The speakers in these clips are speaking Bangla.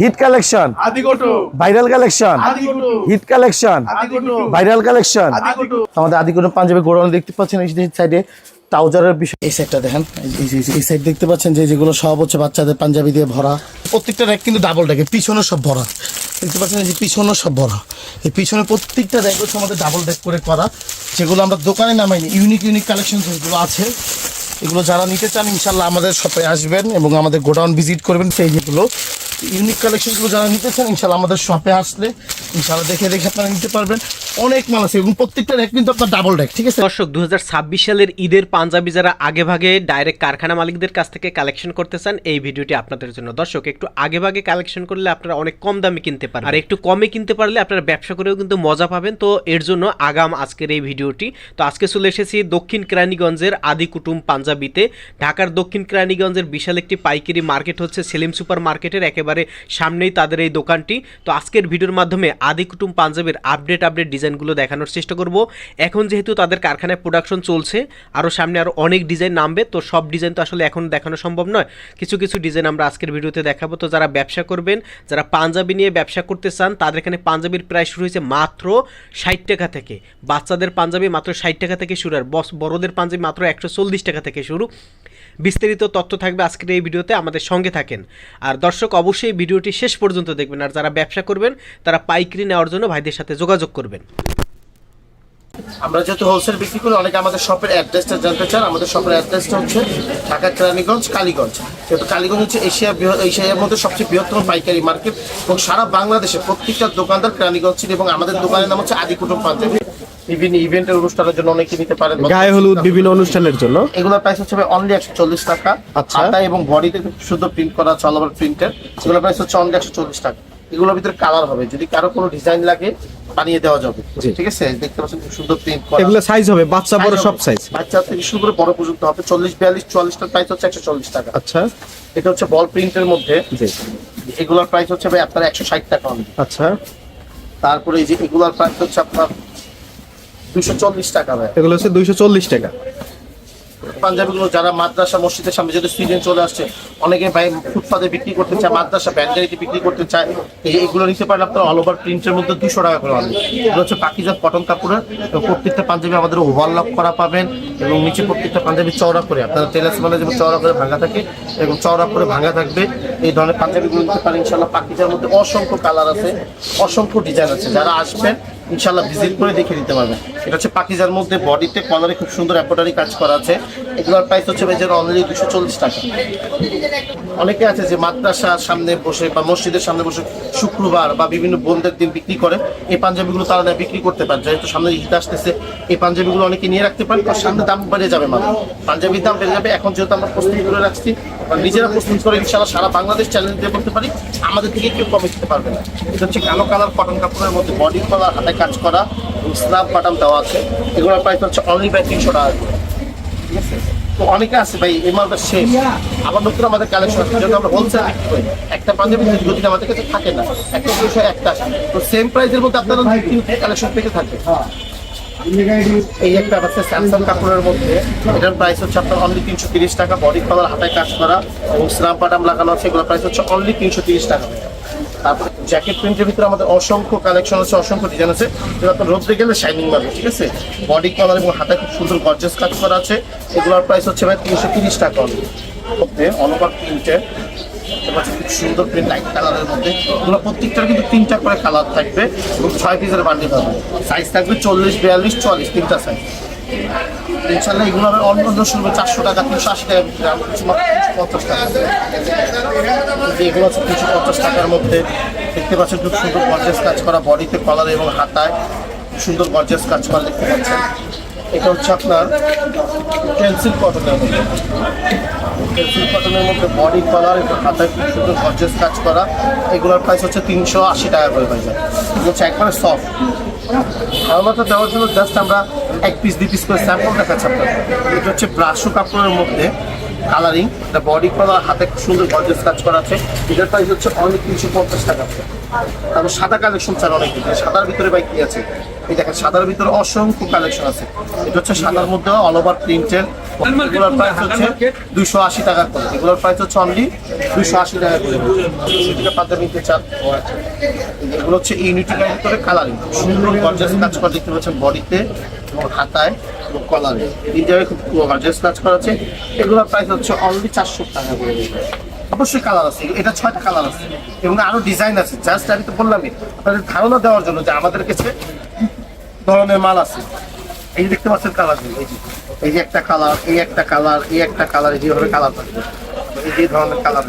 Hit collection. Viral collection. Hit collection. Viral collection. আমাদের আদিগুলো পাঞ্জাবি গোডাউন দেখতে পাচ্ছেন এই সাইডে ট্রাউজারের বিষয় এই সাইডটা দেখেন এই সাইড দেখতে পাচ্ছেন যে যেগুলো সব হচ্ছে বাচ্চাদের পাঞ্জাবি দিয়ে ভরা। প্রত্যেকটা র্যাক কিন্তু ডাবল ডেকে পিছনে সব ভরা। দেখতে পাচ্ছেন যে পিছনে সব ভরা। এই পিছনে প্রত্যেকটা র্যাক হচ্ছে আমাদের ডাবল ডেক করে করা। যেগুলো আমরা দোকানে নামাইনি ইউনিক ইউনিক কালেকশন যেগুলো আছে এগুলো যারা নিতে চান ইনশাল্লাহ আমাদের শপে আসবেন এবং আমাদের গোডাউন ভিজিট করবেন সেই যেগুলো ইউনিক কালেকশনগুলো যারা নিতে চান ইনশাল্লাহ আমাদের শপে আসলে ইনশাল্লাহ দেখে দেখে আপনারা নিতে পারবেন। অনেক মাল আছে এবং প্রত্যেকটা র্যাক কিন্তু আপনার ডাবল ডেক ঠিক আছে? দর্শক দু হাজার ছাব্বিশ সালের ঈদের পাঞ্জাবি যারা আগে ভাগে ডাইরেক্ট কারখানা মালিকদের কাছ থেকে কালেকশন করতে চান, এই ভিডিওটি আপনাদের জন্য। দর্শক, একটু আগে ভাগে কালেকশন করলে আপনারা অনেক কম দামে কিনতে পারেন আর একটু কমে কিনতে পারলে আপনারা ব্যবসা করেও কিন্তু মজা পাবেন। তো এর জন্য আগাম আজকের এই ভিডিওটি। তো আজকে চলে এসেছি দক্ষিণ কেরানীগঞ্জের আদি কুটুম পাঞ্জাবিতে। ঢাকার দক্ষিণ কেরানীগঞ্জের বিশাল একটি পাইকারি মার্কেট হচ্ছে সেলিম সুপার মার্কেটের একেবারে সামনেই তাদের এই দোকানটি। তো আজকের ভিডিওর মাধ্যমে আদি কুটুম পাঞ্জাবের আপডেট আপডেট ডিজাইনগুলো দেখানোর চেষ্টা করব। এখন যেহেতু তাদের কারখানায় প্রোডাকশন চলছে আরও সামনে আরও অনেক ডিজাইন নামবে, তো সব ডিজাইন তো আসলে এখন দেখানো সম্ভব নয়। কিছু কিছু ডিজাইন আমরা আজকের ভিডিওতে দেখাবো। তো যারা ব্যবসা করবেন, যারা পাঞ্জাবি নিয়ে ব্যবসা করতে চান, তাদের এখানে পাঞ্জাবির প্রাইস শুরু হয়েছে মাত্র ষাট টাকা থেকে। বাচ্চাদের পাঞ্জাবি মাত্র ষাট টাকা থেকে শুরু, আর বস, বড়দের পাঞ্জাবি মাত্র একশো চল্লিশ টাকা থেকে শুরু। বিস্তারিত তথ্য থাকবে আজকের এই ভিডিওতে, আমাদের সঙ্গে থাকেন। আর দর্শক, অবশ্যই ভিডিওটি শেষ পর্যন্ত দেখবেন। আর যারা ব্যবসা করবেন, তারা পাইকারি নেওয়ার জন্য ভাইদের সাথে যোগাযোগ করবেন। আমরা যেহেতু হোলসেল বিক্রি করি অনেকে আমাদের শপের অ্যাড্রেসটা জানতে চান। আমাদের শপের অ্যাড্রেসটা হচ্ছে ঢাকা কেরানীগঞ্জ কালীগঞ্জ। যেহেতু কালীগঞ্জ হচ্ছে এশিয়া এশিয়ার মধ্যে সবচেয়ে বৃহত্তম পাইকারি মার্কেট এবং সারা বাংলাদেশে প্রত্যেকটা দোকানদার কেরানীগঞ্জ ছিল এবং আমাদের দোকানের নাম হচ্ছে আদি কুটুম পাঞ্জাবি। বিভিন্ন ইভেন্টের অনুষ্ঠানের জন্য অনেকে নিতে পারেন। গায়ে হলুদ বিভিন্ন অনুষ্ঠানের জন্য? এগুলোর প্রাইস হচ্ছে অনলি একশো চল্লিশ টাকা। আচ্ছা। হাতা এবং বডিতে শুদ্ধ প্রিন্ট করা আছে অল ওভার প্রিন্টের এগুলোর প্রাইস হচ্ছে অনলি একশো চল্লিশ টাকা। এগুলোর ভিতরে কালার হবে। যদি কারও কোনো ডিজাইন লাগে বানিয়ে দেওয়া যাবে। ঠিক আছে? দেখতে পাচ্ছেন খুব সুন্দর প্রিন্ট করা। এগুলো সাইজ হবে বাচ্চা বড় সব সাইজ বাচ্চা থেকে শুরু করে বড় পর্যন্ত হবে। চল্লিশ বিয়াল্লিশ চুয়াল্লিশটার প্রাইস হচ্ছে একশো চল্লিশ টাকা। আচ্ছা। এটা হচ্ছে বল প্রিন্টের মধ্যে। জি। এগুলোর প্রাইস হচ্ছে ভাই আপনার একশো ষাট টাকা হবে। আচ্ছা। তারপরে এই যে এগুলোর প্রাইস হচ্ছে আপনার দুশো চল্লিশ টাকা ভাই। এগুলো হচ্ছে দুইশো চল্লিশ টাকা। পাঞ্জাবিগুলো যারা মাদ্রাসা মসজিদের সামনে যদি সিজন চলে আসছে অনেকে ভাই ফুটপাতে বিক্রি করতে চায়, মাদ্রাসা ব্যান্ডারিতে বিক্রি করতে চায় এগুলো নিতে পারেন আপনার অল ওভার প্রিন্টের মধ্যে দুশো টাকা করে হবে এগুলো হচ্ছে পাকিজাত কটন কাপড়ের প্রত্যেকটা পাঞ্জাবি আমাদের ওভারলক করা পাবেন, এবং নিচে প্রত্যেকটা পাঞ্জাবি চওড়া করে আপনারা টেলার্স মানে যেমন চওড়া করে ভাঙা থাকে, এবং চওড়া করে ভাঙা থাকবে। এই ধরনের পাঞ্জাবিগুলো নিতে পারেন ইনশাল্লাহ পাকিজার মধ্যে অসংখ্য কালার আছে, অসংখ্য ডিজাইন আছে। যারা আসবেন ইনশাল্লাহ ভিজিট করে দেখে নিতে পারবেন এটা হচ্ছে পাকিজার মধ্যে বডিতে কলারে খুব সুন্দর এম্ব্রয়ডারি কাজ করা আছে। এগুলোর প্রাইস হচ্ছে বেজার অনলি দুশো চল্লিশ টাকা। অনেকে আছে যে মাদ্রাসার সামনে বসে বা মসজিদের সামনে বসে শুক্রবার বা বিভিন্ন বন্ধের দিন বিক্রি করে, এই পাঞ্জাবিগুলো তারা না বিক্রি করতে পারে। যেহেতু সামনে ঈদ আসতেছে, এই পাঞ্জাবিগুলো অনেকে নিয়ে রাখতে পারে তার সামনে দাম বেড়ে যাবে মানে পাঞ্জাবির দাম বেড়ে যাবে, এখন যেহেতু আমরা প্রস্তুত করে রাখছি বা নিজেরা প্রস্তুত করে ইনশাল্লাহ সারা বাংলাদেশ চ্যালেঞ্জ দিয়ে করতে পারি আমাদের থেকে কেউ কমে দিতে পারবে না। এটা হচ্ছে কালো কালার কটন কাপড়ের মধ্যে বডি কলার হাতে কাজ করা স্ন্যাপ বাটাম দেওয়া আছে। এগুলোর প্রাইস হচ্ছে অনলি বাই তিনশো টাকা ঠিক আছে? তো অনেকে আছে ভাই এই মালটা শেষ। আবার নতুন আমাদের কালেকশন আছে আমরা হোলসেল বিক্রি করি। একটা পাঞ্জাবি দীর্ঘদিন আমাদের কাছে থাকে না। একটা দুশো একটা তো সেম প্রাইসের মধ্যে আপনারা কালেকশন পেতে থাকে এই একটা আছে স্যামসাং কাপড়ের মধ্যে। এটার প্রাইস হচ্ছে আপনার অনলি তিনশো তিরিশ টাকা। বডি কালার হাতায় কাজ করা এবং স্ন্যাপ বাটাম লাগানো আছে, এগুলোর প্রাইস হচ্ছে অনলি তিনশো তিরিশ টাকা। তারপরে জ্যাকেট প্রিন্টের ভিতরে আমাদের অসংখ্য কালেকশন আছে, অসংখ্য ডিজাইন আছে। যেগুলো আপনার রোদ্রে গেলে শাইনিং মারবে ঠিক আছে? বডি কালার এবং হাতায় খুব সুন্দর গর্জেস কাজ করা আছে। এগুলোর প্রাইস হচ্ছে ভাই তিনশো তিরিশ টাকা মধ্যে অনুপাত প্রিন্টের এবার হচ্ছে খুব সুন্দর প্রিন্ট লাইট কালারের মধ্যে। এগুলো প্রত্যেকটার কিন্তু তিনটা করে কালার থাকবে এবং ছয় পিসের বান্ডিল হবে। সাইজ থাকবে চল্লিশ, বিয়াল্লিশ চল্লিশ তিনটা সাইজ ইনশাল্লাহ এগুলো হবে অন্য অন্য শুরু চারশো টাকা, তিনশো আশি টাকা তিনশো পঞ্চাশ টাকা। এগুলো হচ্ছে তিনশো পঞ্চাশ টাকার মধ্যে। দেখতে পাচ্ছেন খুব সুন্দর গর্জেস কাজ করা বডিতে কলার এবং হাতায়। সুন্দর গর্জেস কাজ করা দেখতে পাচ্ছেন। এটা হচ্ছে আপনার পেন্সিল কটনের মধ্যে। পেন্সিল কটনের মধ্যে বডি কালার এবং হাতায় খুব সুন্দর গর্জেস কাজ করা। এগুলোর প্রাইস হচ্ছে তিনশো আশি টাকা করে হয়ে যায়। এগুলো হচ্ছে একবারে সফট ধারণাটা দেওয়ার জন্য জাস্ট আমরা এক পিস দুই পিস করে স্যাম্পল দেখাচ্ছি আপনার এটা হচ্ছে ব্রাশু কাপড়ের মধ্যে কালারিং এটা বডি কালার হাতে খুব সুন্দর গর্জেস কাজ করা আছে। এটার প্রাইস হচ্ছে অনেক তিনশো পঞ্চাশ টাকা। তারপর সাদা কালেকশন চান অনেক সাদার ভিতরে ভাই কি আছে? এই দেখেন, সাদার ভিতরে অসংখ্য কালেকশন আছে। এটা হচ্ছে সাদার মধ্যে অল ওভার প্রিন্টের এগুলোর প্রাইস হচ্ছে দুইশো আশি টাকা করে। এগুলোর প্রাইস হচ্ছে অনলি দুইশো আশি টাকা করে। পাতা নিতে চান? এগুলো হচ্ছে ইউনিটিকার ভিতরে কালারিং সুন্দর গর্জাস কাজ করা দেখতে পাচ্ছেন বডিতে এবং হাতায় এবং কলারে এই জায়গায় খুব গর্জাস কাজ করা আছে। এগুলোর প্রাইস হচ্ছে অনলি চারশো টাকা করে। অবশ্যই কালার আছে। এটা ছয়টা কালার আছে। এবং আরও ডিজাইন আছে। জাস্ট আমি তো বললামই, আপনাদের ধারণা দেওয়ার জন্য যে আমাদের কাছে ধরনের মাল আছে। এই যে দেখতে পাচ্ছেন কালার এই যে। এই যে একটা কালার এই একটা কালার এই একটা কালার এই যেভাবে কালার থাকবে এই যে ধরনের কালার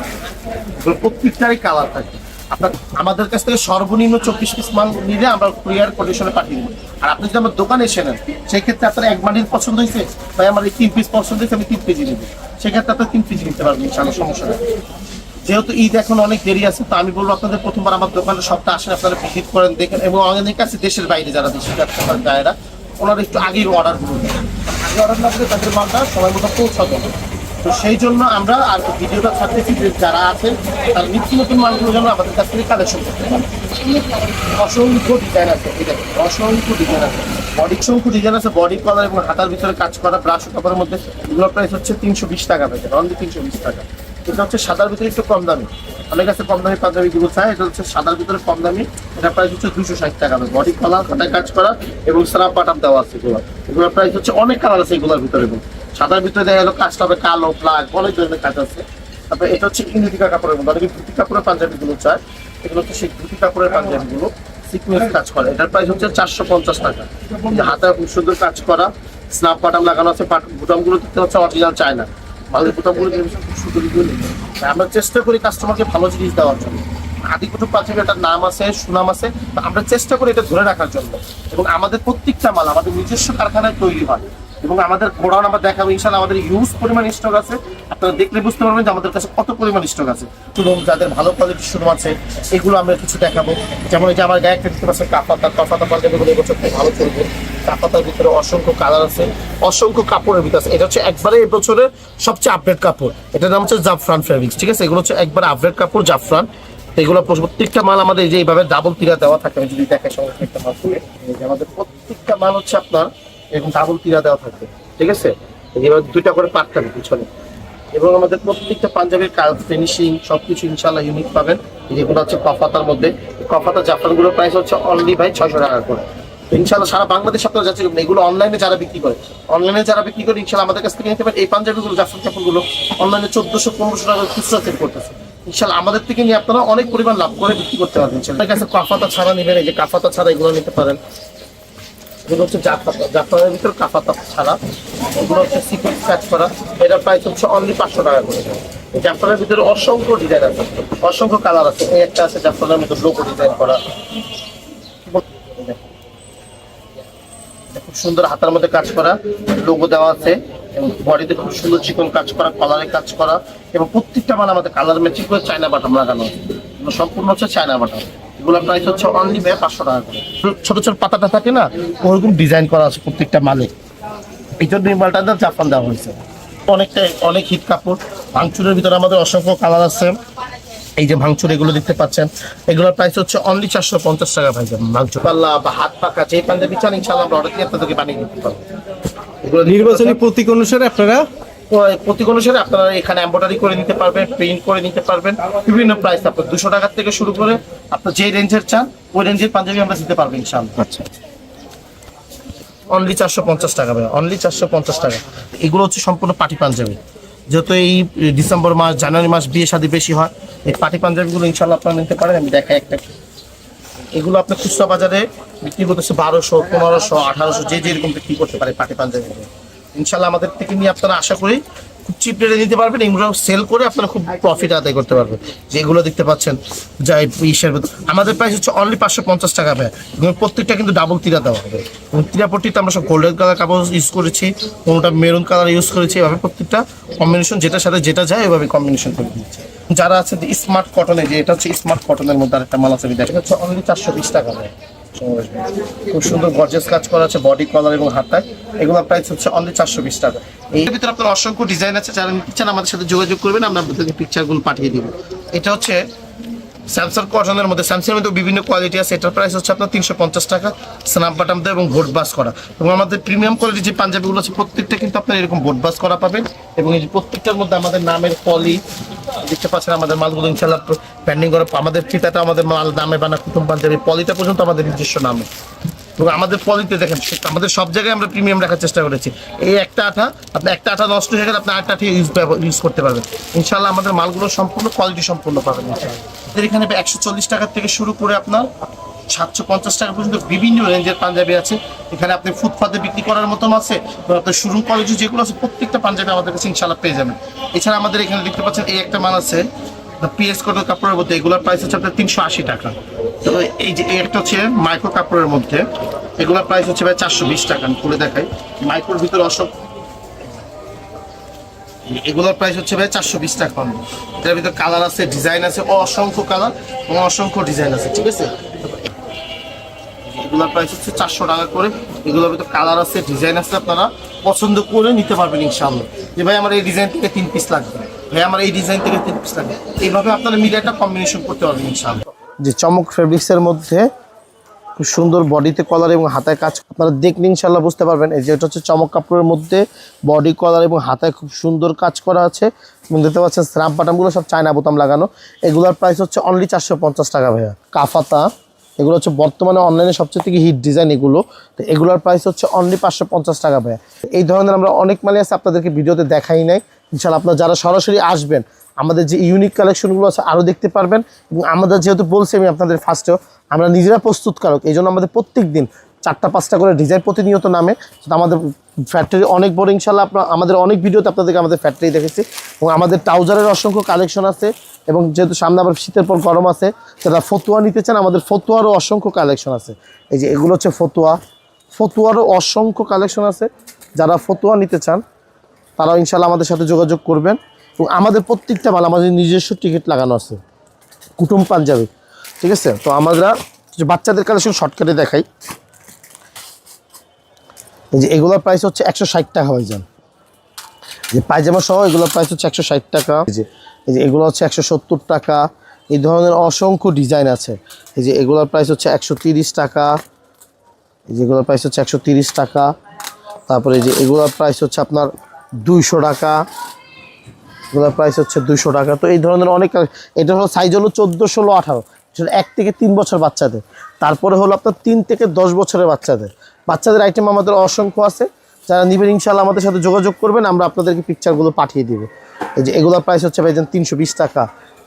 এগুলো প্রত্যেকটারই কালার থাকে। আপনার, আমাদের কাছ থেকে সর্বনিম্ন চব্বিশ পিস মাল নিলে আমরা কুরিয়ার কন্ডিশনে পাঠিয়ে দেবো। আর আপনি যদি আমার দোকানে এসে নেন সেই ক্ষেত্রে আপনার এক বান্ডিল পছন্দ হয়েছে, তাই আমার এই তিন পিস পছন্দ হয়েছে, আমি তিন কেজি নেব। সেক্ষেত্রে আপনার তিন কেজি নিতে পারবেন সমস্যা নেই। যেহেতু ঈদ এখন অনেক দেরি আছে তো আমি বলব আপনাদের প্রথমবার আমার দোকানে সবটা আসেন আপনারা ভিজিট করেন দেখেন এবং অনেক আছে দেশের বাইরে যারা দেশের ব্যবসা করেন গায়েরা ওনারা একটু আগেই অর্ডার করুন আগে অর্ডার না করলে তাদের মালটা সময় মতো পৌঁছাতে হবে। তো সেই জন্য আমরা আর ভিডিওটা থাকতেছি যে যারা আছেন তারা নিত্য নতুন মালগুলো যেন আমাদের কাছ থেকে কালেকশন করতে পারে। অসংখ্য ডিজাইন আছে এই দেখেন, অসংখ্য ডিজাইন আছে। বডি অসংখ্য ডিজাইন আছে বডি কলার এবং হাতার ভিতরে কাজ করা ব্রাশ কাপড়ের মধ্যে। এগুলোর প্রাইস হচ্ছে তিনশো বিশ টাকা পেয়েছে অনলি তিনশো বিশ টাকা। এটা হচ্ছে সাদার ভিতরে একটু কম দামি। অনেক কাছে কম দামি পাঞ্জাবি দিব চায় এটা হচ্ছে সাদার ভিতরে কম দামি। এটা প্রাইস হচ্ছে দুশো ষাট টাকা বডি কালার হাতায় কাজ করা এবং স্রাপ বাটাম দেওয়া আছে এগুলো। এগুলোর প্রাইস হচ্ছে অনেক কালার আছে এগুলোর ভিতরে এবং সাদার ভিতরে দেখা গেলো কাজটা হবে কালো ব্ল্যাক অনেক ধরনের কাজ আছে। তারপরে এটা হচ্ছে ইংরেজিকা কাপড়ের মধ্যে। অনেকে ধুতি কাপড়ের পাঞ্জাবিগুলো চায়। এগুলো হচ্ছে সেই ধুতি কাপড়ের পাঞ্জাবিগুলো সিকনেস কাজ করে। এটার প্রাইস হচ্ছে চারশো পঞ্চাশ টাকা। হাতে খুব সুন্দর কাজ করা। স্নাপ বাটাম লাগানো আছে বুটামগুলো দেখতে হচ্ছে অরিজিনাল চায় না মালের বুটামগুলো দেখতে খুব এগুলো। আমরা চেষ্টা করি কাস্টমারকে ভালো জিনিস দেওয়ার জন্য। আদি কুটুব পাঞ্জাবি এটার নাম আছে, সুনাম আছে আমরা চেষ্টা করি এটা ধরে রাখার জন্য। এবং আমাদের প্রত্যেকটা মাল আমাদের নিজস্ব কারখানায় তৈরি হয়। এবং আমাদের গোডাউন আমরা দেখাবো ইনশাল্লাহ আমাদের ইউজ পরিমাণ স্টক আছে। আপনারা দেখলে বুঝতে পারবেন যে আমাদের কাছে কত পরিমাণ স্টক আছে। শোরুম যাদের ভালো কোয়ালিটির শোরুম আছে এগুলো আমরা কিছু দেখাবো। যেমন এই যে আমার গায়ে একটা দেখতে পাচ্ছেন কাপাতা কাপাতা পাঞ্জাবিগুলো এবছর খুব ভালো চলবে। কাপাতার ভিতরে অসংখ্য কালার আছে অসংখ্য কাপড়ের ভিতরে আছে। এটা হচ্ছে একবারে এই বছরের সবচেয়ে আপডেট কাপড়। এটার নাম হচ্ছে জাফরান ফেব্রিক্স ঠিক আছে? এগুলো হচ্ছে একবারে আপডেট কাপড় জাফরান এগুলো প্রত্যেকটা মাল আমাদের যে এইভাবে ডাবল তিরা দেওয়া থাকে আমি যদি দেখাই সঙ্গে একটা মাল খুলে, আমাদের প্রত্যেকটা মাল হচ্ছে আপনার এরকম ডাবল তিরা দেওয়া থাকবে, ঠিক আছে? এবার দুইটা করে পার্ট থাকবে পিছনে। এবং আমাদের প্রত্যেকটা পাঞ্জাবের কাজ ফিনিশিং সবকিছু ইনশাল্লাহ ইউনিক পাবেন। যেগুলো হচ্ছে কফাতার মধ্যে কফাতা জাফরানগুলোর প্রাইস হচ্ছে অনলি ভাই ছয়শো টাকা করে। ইনশাল্লাহ সারা বাংলাদেশ আপনারা যাচ্ছে এগুলো অনলাইনে যারা বিক্রি করে অনলাইনে যারা বিক্রি করে ইনশাল্লাহ আমাদের কাছ থেকে নিতে পারেন। এই পাঞ্জাবিগুলো, জাফরান কাপড়গুলো অনলাইনে চোদ্দশো, পনেরোশো টাকা খুচরা সেল করতেছে। ইনশাল্লাহ আমাদের থেকে নিয়ে আপনারা অনেক পরিমাণ লাভ করে বিক্রি করতে পারবেন। ইনশাল্লাহ কাছে কাফাতা ছাড়া নেবেন, এই যে কাফাতা ছাড়া এগুলো নিতে পারেন। এগুলো হচ্ছে জাফরানের ভিতর কাফাতা ছাড়া, এগুলো হচ্ছে সিকুয়েন্স কাজ করা। এটার প্রাইস হচ্ছে অনলি পাঁচশো টাকা করে। জাফরানের ভিতরে অসংখ্য ডিজাইন আছে। অসংখ্য কালার আছে। এই একটা আছে জাফরানের মধ্যে লোগো ডিজাইন করা। খুব সুন্দর হাতার মধ্যে কাজ করা। লোগো দেওয়া আছে। এবং বডিতে খুব সুন্দর চিকন কাজ করা কলারে কাজ করা। এবং প্রত্যেকটা মাল আমাদের কালার ম্যাচিং করে চায়না বাটাম লাগানো সম্পূর্ণ হচ্ছে চায়না বাটাম এগুলো প্রাইস হচ্ছে অনলি ব্যয় পাঁচশো টাকা করে। ছোট ছোট পাতাটা থাকে না ওরকম ডিজাইন করা আছে প্রত্যেকটা মালে এই জন্য এই মালটা জাপান দেওয়া হয়েছে। অনেকটা অনেক হিট কাপড়। ভাঙচুরের ভিতরে আমাদের অসংখ্য কালার আছে। এই যে ভাঙচুর এগুলো দেখতে পাচ্ছেন। এগুলোর প্রাইস হচ্ছে অনলি চারশো পঞ্চাশ টাকা ভাই ভাঙচুর পাল্লা বা হাত পাকা যে পাঞ্জাবি চান ইনশাল্লাহ আমরা অর্ডার দিয়ে আপনাদেরকে বানিয়ে দিতে পারব। এগুলো নির্বাচনী প্রতীক অনুসারে আপনারা প্রতীক অনুসারে আপনারা এখানে এম্ব্রয়ডারি করে নিতে পারবেন প্রিন্ট করে নিতে পারবেন। বিভিন্ন প্রাইস আপনার দুশো টাকার থেকে শুরু করে আপনার যে রেঞ্জের চান ওই রেঞ্জের পাঞ্জাবি আমরা দিতে পারব ইনশাল্লাহ আচ্ছা। অনলি চারশো পঞ্চাশ টাকা ভাই অনলি চারশো পঞ্চাশ টাকা। এগুলো হচ্ছে সম্পূর্ণ পাটি পাঞ্জাবি। যেহেতু এই ডিসেম্বর মাস জানুয়ারি মাস বিয়ে শাদী বেশি হয় এই পাটি পাঞ্জাবিগুলো ইনশাল্লাহ আপনারা নিতে পারেন আমি দেখাই একটা। এগুলো আপনার খুচরা বাজারে বিক্রি করতেছে বারোশো পনেরোশো আঠারোশো যে যেরকম বিক্রি করতে পারে পাটি পাঞ্জাবিগুলো। ইনশাল্লাহ আমাদের থেকে নিয়ে আপনারা আশা করি খুব চিপ রেটে নিতে পারবেন এগুলো সেল করে আপনারা খুব প্রফিট আদায় করতে পারবেন। যেগুলো দেখতে পাচ্ছেন, যা এই ইসের আমাদের প্রাইস হচ্ছে অনলি পাঁচশো পঞ্চাশ টাকা ভাই। এবং প্রত্যেকটা কিন্তু ডাবল তিরা দেওয়া হবে। এবং তিরাপট্টিতে আমরা সব গোল্ডেন কালার কাপড় ইউজ করেছি, কোনোটা মেরুন কালার ইউজ করেছি, এভাবে প্রত্যেকটা কম্বিনেশন যেটার সাথে যেটা যায়, এভাবে কম্বিনেশন করে দিচ্ছি। যারা আছে স্মার্ট কটনে যে এটা হচ্ছে স্মার্ট কটনের মধ্যে আরেকটা মাল আছে, আমি দেখেন হচ্ছে অনলি চারশো বিশ টাকা ভাই। খুব সুন্দর গর্জেস কাজ করা আছে বডি কলার এবং হাতায়। এগুলো প্রাইস হচ্ছে অনলি চারশো বিশ টাকা। এর ভিতরে আপনার অসংখ্য ডিজাইন আছে, যারা নিচ্ছেন আমাদের সাথে যোগাযোগ করবেন, আমরা আপনাদেরকে পিকচারগুলো পাঠিয়ে দিব। এটা হচ্ছে স্যামসাং কটনের মধ্যে স্যামসাং মধ্যে বিভিন্ন কোয়ালিটি আছে। এটার প্রাইস হচ্ছে আপনার তিনশো পঞ্চাশ টাকা। স্নাপ বাটাম দেওয়া এবং ভোট বাস করা। এবং আমাদের প্রিমিয়াম কোয়ালিটি যে পাঞ্জাবিগুলো আছে, প্রত্যেকটা কিন্তু আপনার এরকম ভোট বাস করা পাবেন। এবং এই প্রত্যেকটার মধ্যে আমাদের নামের পলি দেখতে পাচ্ছেন আমাদের মালগুলো ইনশাল্লাহ প্যান্ডিং করা, আমাদের ফিতাটা আমাদের মাল দামে বানা কুটুম পাঞ্জাবি পলিটা পর্যন্ত আমাদের নিজস্ব নামে। এবং আমাদের পলিতে দেখেন আমাদের সব জায়গায় আমরা প্রিমিয়াম রাখার চেষ্টা করেছি। এই একটা আঠা, আপনি একটা আঠা নষ্ট হয়ে গেলে আপনি আটটা আঠা ইউজ ইউজ করতে পারবেন। ইনশাল্লাহ আমাদের মালগুলো সম্পূর্ণ কোয়ালিটি সম্পূর্ণ পাবেন আমাদের এখানে একশো চল্লিশ টাকা থেকে শুরু করে আপনার সাতশো পঞ্চাশ টাকা পর্যন্ত বিভিন্ন রেঞ্জের পাঞ্জাবি আছে। এখানে আপনি ফুটপাতে বিক্রি করার মতন আছে আপনার শোরুম কলেজে যেগুলো আছে, প্রত্যেকটা পাঞ্জাবি আমাদের কাছে ইনশাল্লাহ পেয়ে যাবেন। এছাড়া আমাদের এখানে দেখতে পাচ্ছেন, এই একটা মাল আছে পিএস কটন কাপড়ের মধ্যে এগুলোর প্রাইস হচ্ছে আপনার তিনশো আশি টাকা। তো এই যে একটা হচ্ছে মাইক্রো কাপড়ের মধ্যে, এগুলোর প্রাইস হচ্ছে ভাই চারশো বিশ টাকা, আমি খুলে দেখাই। মাইক্রোর ভিতরে অসংখ্য এগুলোর প্রাইস হচ্ছে ভাই চারশো বিশ টাকা। পাবেন এটার ভিতরে কালার আছে ডিজাইন আছে, অসংখ্য কালার এবং অসংখ্য ডিজাইন আছে, ঠিক আছে? এগুলোর প্রাইস হচ্ছে চারশো টাকা করে। এগুলোর ভিতরে কালার আছে ডিজাইন আছে, আপনারা পছন্দ করে নিতে পারবেন ইনশাআল্লাহ। যে ভাই আমার এই ডিজাইন থেকে তিন পিস লাগবে। ভাই, আমার এই ডিজাইন থেকে তিন পিস লাগবে এইভাবে আপনারা মিলে একটা কম্বিনেশন করতে পারবেন ইনশাআল্লাহ। যে চমক ফেব্রিক্সের মধ্যে খুব সুন্দর বডিতে কলার এবং হাতায় কাজ, আপনারা দেখলে ইনশাল্লাহ বুঝতে পারবেন। এই যে এটা হচ্ছে চমক কাপড়ের মধ্যে বডি কলার এবং হাতায় খুব সুন্দর কাজ করা আছে। এবং দেখতে পাচ্ছেন স্ন্যাপ বাটামগুলো সব চায়না বোতাম লাগানো। এগুলোর প্রাইস হচ্ছে অনলি চারশো পঞ্চাশ টাকা ভাইয়া। কাফাতা, এগুলো হচ্ছে বর্তমানে অনলাইনে সবচেয়ে থেকে হিট ডিজাইন এগুলো। তো এগুলোর প্রাইস হচ্ছে অনলি পাঁচশো পঞ্চাশ টাকা ভাইয়া। এই ধরনের আমরা অনেক মালই আছে, আপনাদেরকে ভিডিওতে দেখাই নাই। ইনশাল্লাহ আপনারা যারা সরাসরি আসবেন, আমাদের যে ইউনিক কালেকশনগুলো আছে আরও দেখতে পারবেন এবং আমাদের যেহেতু বলছি আমি আপনাদের ফার্স্টেও আমরা নিজেরা প্রস্তুতকারক, এই জন্য আমাদের প্রত্যেক দিন চারটা, পাঁচটা করে ডিজাইন প্রতিনিয়ত নামে। আমাদের ফ্যাক্টরি অনেক বড় ইনশাল্লাহ আপনার, আমাদের অনেক ভিডিওতে আপনাদেরকে আমাদের ফ্যাক্টরি দেখেছি। এবং আমাদের ট্রাউজারের অসংখ্য কালেকশন আছে এবং যেহেতু সামনে আবার শীতের পর গরম আছে, যারা ফতুয়া নিতে চান, আমাদের ফতুয়ারও অসংখ্য কালেকশন আছে। এই যে এগুলো হচ্ছে ফতুয়া। ফতুয়ারও অসংখ্য কালেকশন আছে। যারা ফতুয়া নিতে চান তারাও ইনশাল্লাহ আমাদের সাথে যোগাযোগ করবেন। এবং আমাদের প্রত্যেকটা মাল আমাদের নিজস্ব টিকিট লাগানো আছে। কুটুম পাঞ্জাবি। ঠিক আছে? তো আমরা বাচ্চাদের কালেকশন শর্টকাটে দেখাই। এই যে এগুলোর প্রাইস হচ্ছে একশো ষাট টাকা হয়ে যান যে পায়জামা সহ এগুলোর প্রাইস হচ্ছে একশো ষাট টাকা। এই যে এই যে এগুলো হচ্ছে একশো সত্তর টাকা। এই ধরনের অসংখ্য ডিজাইন আছে। এই যে এগুলোর প্রাইস হচ্ছে একশো তিরিশ টাকা। এই যে এগুলোর প্রাইস হচ্ছে একশো তিরিশ টাকা। তারপরে এই যে এগুলোর প্রাইস হচ্ছে আপনার দুইশো টাকা। এগুলোর প্রাইস হচ্ছে দুইশো টাকা। তো এই ধরনের অনেক এটা হলো সাইজ হলো চোদ্দ ষোলো আঠারো। এক থেকে তিন বছর বাচ্চাদের। তারপরে হলো আপনার তিন থেকে দশ বছরের বাচ্চাদের। বাচ্চাদের আইটেম আমাদের অসংখ্য আছে। যারা নিবেন ইনশাল্লাহ আমাদের সাথে যোগাযোগ করবেন, আমরা আপনাদেরকে পিকচারগুলো পাঠিয়ে দিব। এই যে এগুলোর প্রাইস হচ্ছে ভাইজান তিনশো বিশ টাকা।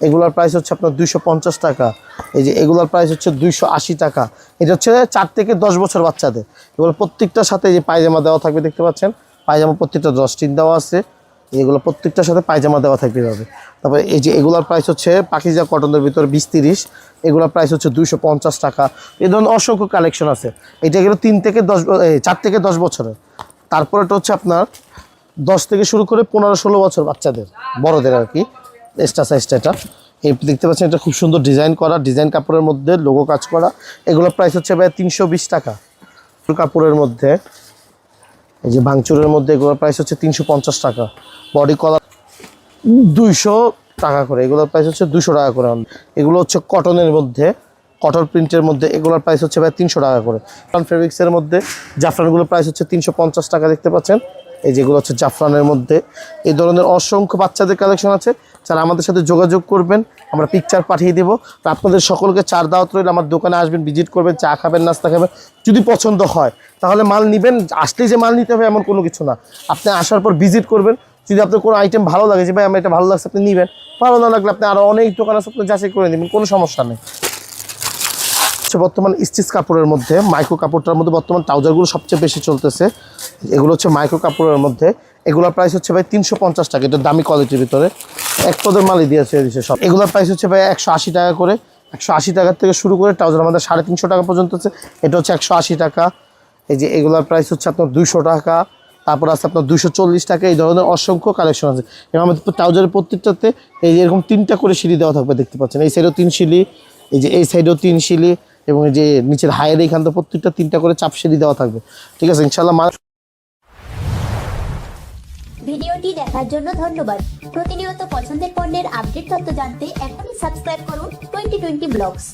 এগুলোর প্রাইস হচ্ছে আপনার দুইশো পঞ্চাশ টাকা। এই যে এগুলোর প্রাইস হচ্ছে দুইশো আশি টাকা। এটা হচ্ছে চার থেকে দশ বছর বাচ্চাদের। এগুলো প্রত্যেকটার সাথে যে পায়জামা দেওয়া থাকবে, দেখতে পাচ্ছেন? পায়জামা প্রত্যেকটা দশ টিন দেওয়া আছে। এগুলো প্রত্যেকটার সাথে পায়জামা দেওয়া থাকবে এভাবে তারপরে এই যে এগুলোর প্রাইস হচ্ছে পাকিজা কটনের ভিতরে বিশ তিরিশ, এগুলোর প্রাইস হচ্ছে দুইশো পঞ্চাশ টাকা। এই ধরনের অসংখ্য কালেকশন আছে। এটা গেলো তিন থেকে দশ চার থেকে দশ বছরের। তারপরেটা হচ্ছে আপনার দশ থেকে শুরু করে পনেরো ষোলো বছর বাচ্চাদের, বড়দের আর কি। এক্সট্রা সাইজটা এটা। এই দেখতে পাচ্ছেন, এটা খুব সুন্দর ডিজাইন করা ডিজাইন কাপড়ের মধ্যে লোগো কাজ করা। এগুলোর প্রাইস হচ্ছে ভাই তিনশো বিশ টাকা। কাপড়ের মধ্যে এই যে ভাঙচুরের মধ্যে এগুলোর প্রাইস হচ্ছে তিনশো পঞ্চাশ টাকা। বডি কলার দুইশো টাকা করে, এগুলোর প্রাইস হচ্ছে দুশো টাকা করে। এগুলো হচ্ছে কটনের মধ্যে কটন প্রিন্টের মধ্যে এগুলোর প্রাইস হচ্ছে প্রায় তিনশো টাকা করে। কারণ ফেব্রিক্সের মধ্যে জাফরানগুলোর প্রাইস হচ্ছে তিনশো পঞ্চাশ টাকা, দেখতে পাচ্ছেন? এই যেগুলো হচ্ছে জাফরানের মধ্যে। এই ধরনের অসংখ্য বাচ্চাদের কালেকশন আছে। যারা আমাদের সাথে যোগাযোগ করবেন, আমরা পিকচার পাঠিয়ে দেবো। তো আপনাদের সকলকে চার দাওয়াত রইল। আমার দোকানে আসবেন ভিজিট করবেন, চা খাবেন, নাস্তা খাবেন, যদি পছন্দ হয়। তাহলে মাল নেবেন, আসলেই যে মাল নিতে হবে এমন কোনো কিছু না। আপনি আসার পর ভিজিট করবেন। যদি আপনার কোনো আইটেম ভালো লাগে যে, ভাই, আমার এটা ভালো লাগছে, আপনি নেবেন। ভালো না লাগলে আপনি আরও অনেক দোকান আছে, আপনি যাচাই করে নেবেন, কোনো সমস্যা নেই। হচ্ছে বর্তমান স্টিচ কাপড়ের মধ্যে, মাইক্রো কাপড়টার মধ্যে বর্তমান ট্রাউজারগুলো সবচেয়ে বেশি চলতেছে। এগুলো হচ্ছে মাইক্রো কাপড়ের মধ্যে। এগুলোর প্রাইস হচ্ছে ভাই তিনশো পঞ্চাশ টাকা, এটা দামি কোয়ালিটির ভিতরে। এক পদের মালই দিয়েছে দিয়েছে সব। এগুলোর প্রাইস হচ্ছে ভাই একশো আশি টাকা করে। একশো আশি টাকার থেকে শুরু করে ট্রাউজার আমাদের সাড়ে তিনশো টাকা পর্যন্ত আছে। এটা হচ্ছে একশো আশি টাকা। এই যে এগুলোর প্রাইস হচ্ছে আপনার দুশো টাকা। তারপর আছে আপনার দুশো চল্লিশ টাকা। এই ধরনের অসংখ্য কালেকশন আছে। এবং আমাদের ট্রাউজারের প্রত্যেকটাতে এই যে এরকম তিনটা করে সিঁড়ি দেওয়া থাকবে, দেখতে পাচ্ছেন। এই সাইডেও তিন সিলি এই যে এই সাইডেও তিন সিলি এবং যে নিচের হায়ের এইখান থেকে প্রত্যেকটা তিনটা করে চাপ সিঁড়ি দেওয়া থাকবে। ঠিক আছে ইনশাল্লাহ মানুষ ভিডিওটি দেখার জন্য ধন্যবাদ। প্রতিনিয়ত পছন্দের পণ্যের আপডেট তথ্য জানতে এখনই সাবস্ক্রাইব করুন টোয়েন্টি টোয়েন্টি ব্লগস।